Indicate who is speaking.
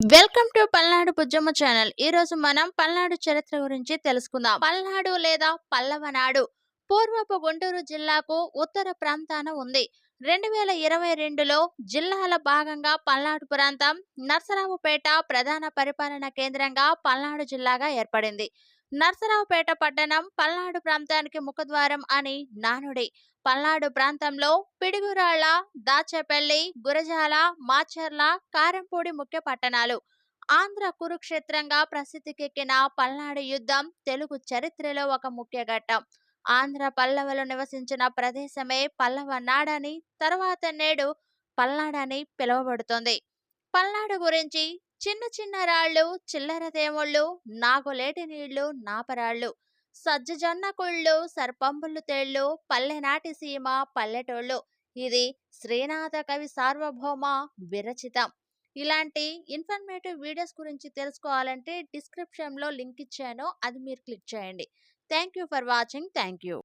Speaker 1: Welcome to Palnadu Bujjamma channel. ఈ రోజు మనం పల్నాడు చరిత్ర గురించి తెలుసుకుందాం. పల్నాడు లేదా పల్లవనాడు. పూర్వపు గుంటూరు జిల్లాకు ఉత్తర ప్రాంతాన ఉంది. రెండు వేల ఇరవై రెండులో జిల్లాల భాగంగా పల్నాడు ప్రాంతం నర్సరావుపేట ప్రధాన పరిపాలనా కేంద్రంగా పల్నాడు జిల్లాగా ఏర్పడింది. నర్సరావుపేట పట్టణం పల్నాడు ప్రాంతానికి ముఖద్వారం అని నానుడి. పల్నాడు ప్రాంతంలో పిడుగురాళ్ళ దాచేపల్లి గురజాల మాచర్ల కారంపూడి ముఖ్య పట్టణాలు. ఆంధ్ర కురుక్షేత్రంగా ప్రసిద్ధికెక్కిన పల్నాడు యుద్ధం తెలుగు చరిత్రలో ఒక ముఖ్య ఘట్టం. ఆంధ్ర పల్లవలు నివసించిన ప్రదేశమే పల్లవ నాడని తర్వాత నేడు పల్నాడని పిలువబడుతుంది. పల్నాడు గురించి చిన్న చిన్న రాళ్ళు చిల్లర దేవుళ్ళు నాగులేటి నీళ్ళు నాపరాళ్ళు సజ్జజొన్న కుళ్ళు సర్పంబులు తేళ్ళు పల్లెనాటి సీమ పల్లెటూళ్ళు. ఇది శ్రీనాథ కవి సార్వభౌమ విరచితం. ఇలాంటి ఇన్ఫర్మేటివ్ వీడియోస్ గురించి తెలుసుకోవాలంటే డిస్క్రిప్షన్లో లింక్ ఇచ్చాను. అది మీరు క్లిక్ చేయండి. Thank you for watching. Thank you